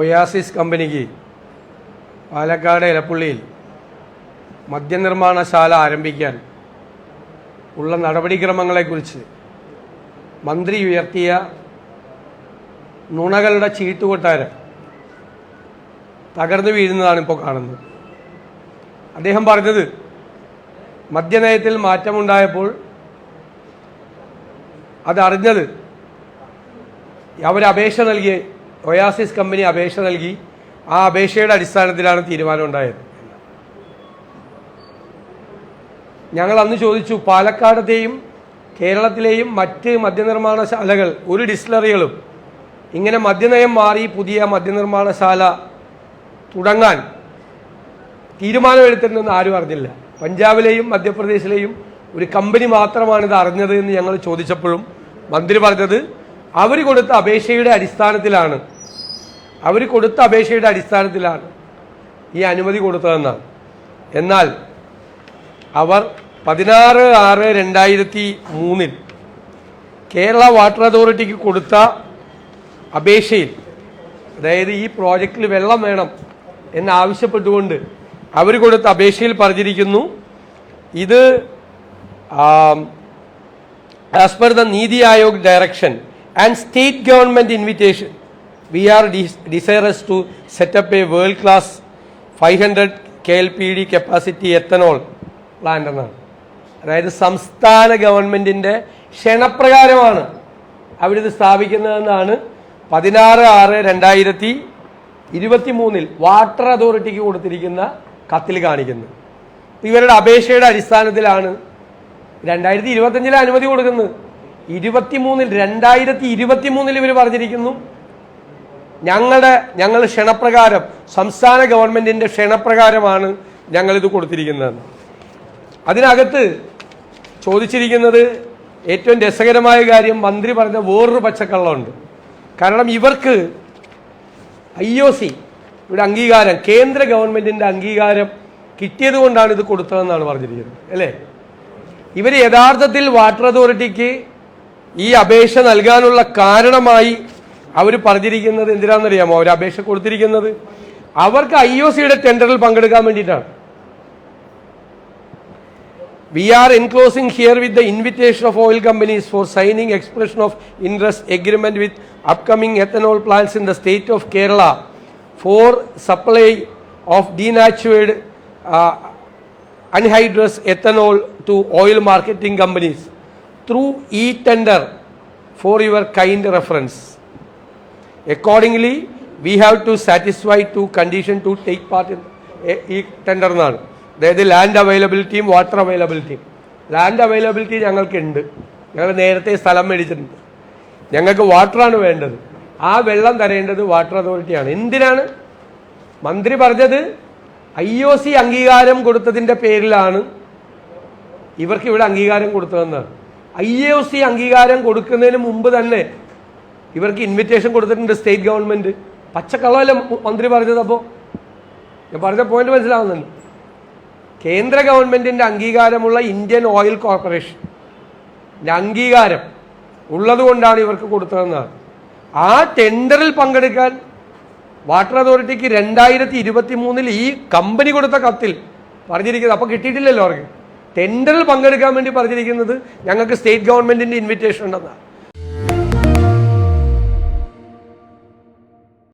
Oasis കമ്പനിക്ക് പാലക്കാട് ഇലപ്പുള്ളിയിൽ മദ്യനിർമ്മാണശാല ആരംഭിക്കാൻ ഉള്ള നടപടിക്രമങ്ങളെക്കുറിച്ച് മന്ത്രി ഉയർത്തിയ നുണകളുടെ ചീട്ടുകൊട്ടാരം തകർന്നു വീഴുന്നതാണ് ഇപ്പോൾ കാണുന്നത്. അദ്ദേഹം പറഞ്ഞത് മദ്യനയത്തിൽ മാറ്റമുണ്ടായപ്പോൾ അതറിഞ്ഞത് അവരപേക്ഷ നൽകിയ നൽകി ഒയാസിസ് കമ്പനി അപേക്ഷ നൽകി. ആ അപേക്ഷയുടെ അടിസ്ഥാനത്തിലാണ് തീരുമാനം ഉണ്ടായത് ഞങ്ങൾ അന്ന് ചോദിച്ചു പാലക്കാടത്തെയും കേരളത്തിലെയും മറ്റ് മദ്യനിർമ്മാണശാലകൾ ഒരു ഡിസ്റ്റിലറികളും ഇങ്ങനെ മദ്യനയം മാറി പുതിയ മദ്യനിർമ്മാണശാല തുടങ്ങാൻ തീരുമാനമെടുത്തിട്ടുണ്ടെന്ന് ആരും അറിഞ്ഞില്ല. പഞ്ചാബിലെയും മധ്യപ്രദേശിലെയും ഒരു കമ്പനി മാത്രമാണ് ഇത് അറിഞ്ഞത് എന്ന് ഞങ്ങൾ ചോദിച്ചപ്പോഴും മന്ത്രി പറഞ്ഞത് അവർ കൊടുത്ത അപേക്ഷയുടെ അടിസ്ഥാനത്തിലാണ് അവർ കൊടുത്ത അപേക്ഷയുടെ അടിസ്ഥാനത്തിലാണ് ഈ അനുമതി കൊടുത്തതെന്നാണ്. എന്നാൽ അവർ പതിനാറ് ആറ് രണ്ടായിരത്തി മൂന്നിൽ കേരള വാട്ടർ അതോറിറ്റിക്ക് കൊടുത്ത അപേക്ഷയിൽ അതായത് ഈ പ്രോജക്റ്റിൽ വെള്ളം വേണം എന്നാവശ്യപ്പെട്ടുകൊണ്ട് അവർ കൊടുത്ത അപേക്ഷയിൽ പറഞ്ഞിരിക്കുന്നു ഇത് as per the NITI Aayog direction and state government invitation we are desirous to set up a world class five hundred K L P D capacity ethanol plant എന്നാണ്. അതായത് സംസ്ഥാന ഗവൺമെന്റിന്റെ ക്ഷണപ്രകാരമാണ് അവരിത് സ്ഥാപിക്കുന്നതെന്നാണ് പതിനാറ് ആറ് രണ്ടായിരത്തി ഇരുപത്തി മൂന്നിൽ വാട്ടർ അതോറിറ്റിക്ക് കൊടുത്തിരിക്കുന്ന കത്തിൽ കാണിക്കുന്നത്. ഇവരുടെ അപേക്ഷയുടെ അടിസ്ഥാനത്തിലാണ് രണ്ടായിരത്തി ഇരുപത്തഞ്ചിലെ അനുമതി കൊടുക്കുന്നത്. ഇരുപത്തിമൂന്നിൽ രണ്ടായിരത്തി ഇരുപത്തി മൂന്നിൽ ഇവർ പറഞ്ഞിരിക്കുന്നു ഞങ്ങളുടെ ഞങ്ങൾ ക്ഷണപ്രകാരം സംസ്ഥാന ഗവൺമെന്റിന്റെ ക്ഷണപ്രകാരമാണ് ഞങ്ങളിത് കൊടുത്തിരിക്കുന്നത്. അതിനകത്ത് ചോദിച്ചിരിക്കുന്നത് ഏറ്റവും രസകരമായ കാര്യം മന്ത്രി പറഞ്ഞ വേറൊരു പച്ചക്കള്ളമുണ്ട്. കാരണം ഇവർക്ക് ഐ ഒ സി ഇവിടെ അംഗീകാരം കേന്ദ്ര ഗവൺമെന്റിന്റെ അംഗീകാരം കിട്ടിയത് കൊണ്ടാണ് ഇത് കൊടുത്തതെന്നാണ് പറഞ്ഞിരിക്കുന്നത് അല്ലേ? ഇവർ യഥാർത്ഥത്തിൽ വാട്ടർ അതോറിറ്റിക്ക് ഈ അപേക്ഷ നൽകാനുള്ള കാരണമായി അവർ പറഞ്ഞിരിക്കുന്നത് എന്തിനാണെന്നറിയാമോ? അവർ അപേക്ഷ കൊടുത്തിരിക്കുന്നത്. അവർക്ക് ഐ ഒ സിയുടെ ടെൻഡറിൽ പങ്കെടുക്കാൻ വേണ്ടിയിട്ടാണ്. We are enclosing herewith the invitation of oil companies for signing expression of interest agreement with upcoming ethanol plants in the state of Kerala for supply of denatured anhydrous ethanol to oil marketing companies through e tender for your kind reference Accordingly, we have to satisfy to condition to take part in ഈ tender എന്നാണ്. അതായത് land അവൈലബിലിറ്റിയും water അവൈലബിലിറ്റിയും land availability ഞങ്ങൾക്കുണ്ട്. ഞങ്ങൾ നേരത്തെ സ്ഥലം മേടിച്ചിട്ടുണ്ട്. ഞങ്ങൾക്ക് വാട്ടറാണ് വേണ്ടത്. ആ വെള്ളം തരേണ്ടത് വാട്ടർ അതോറിറ്റിയാണ് എന്തിനാണ്? മന്ത്രി പറഞ്ഞത് ഐ ഒ സി അംഗീകാരം കൊടുത്തതിന്റെ പേരിലാണ് ഇവർക്ക് ഇവിടെ അംഗീകാരം കൊടുത്തതെന്നാണ്. ഐ ഒ സി അംഗീകാരം കൊടുക്കുന്നതിന് മുമ്പ് തന്നെ ഇവർക്ക് ഇൻവിറ്റേഷൻ കൊടുത്തിട്ടുണ്ട് സ്റ്റേറ്റ് ഗവൺമെന്റ് പച്ചക്കള്ളമല്ലേ മന്ത്രി പറഞ്ഞത് അപ്പോൾ ഞാൻ പറഞ്ഞ പോയിന്റ് മനസ്സിലാവുന്നുണ്ട്. കേന്ദ്ര ഗവൺമെന്റിന്റെ അംഗീകാരമുള്ള ഇന്ത്യൻ ഓയിൽ കോർപ്പറേഷൻ അംഗീകാരം ഉള്ളതുകൊണ്ടാണ് ഇവർക്ക് കൊടുത്തതെന്നാണ്. ആ ടെൻഡറിൽ പങ്കെടുക്കാൻ വാട്ടർ അതോറിറ്റിക്ക് രണ്ടായിരത്തി ഇരുപത്തി മൂന്നിൽ ഈ കമ്പനി കൊടുത്ത കത്തിൽ പറഞ്ഞിരിക്കുന്നത്. അപ്പോൾ കിട്ടിയിട്ടില്ലല്ലോ അവർക്ക്. ടെൻഡറിൽ പങ്കെടുക്കാൻ വേണ്ടി പറഞ്ഞിരിക്കുന്നത് ഞങ്ങൾക്ക് സ്റ്റേറ്റ് ഗവൺമെന്റിന്റെ ഇൻവിറ്റേഷൻ ഉണ്ടെന്നാണ്.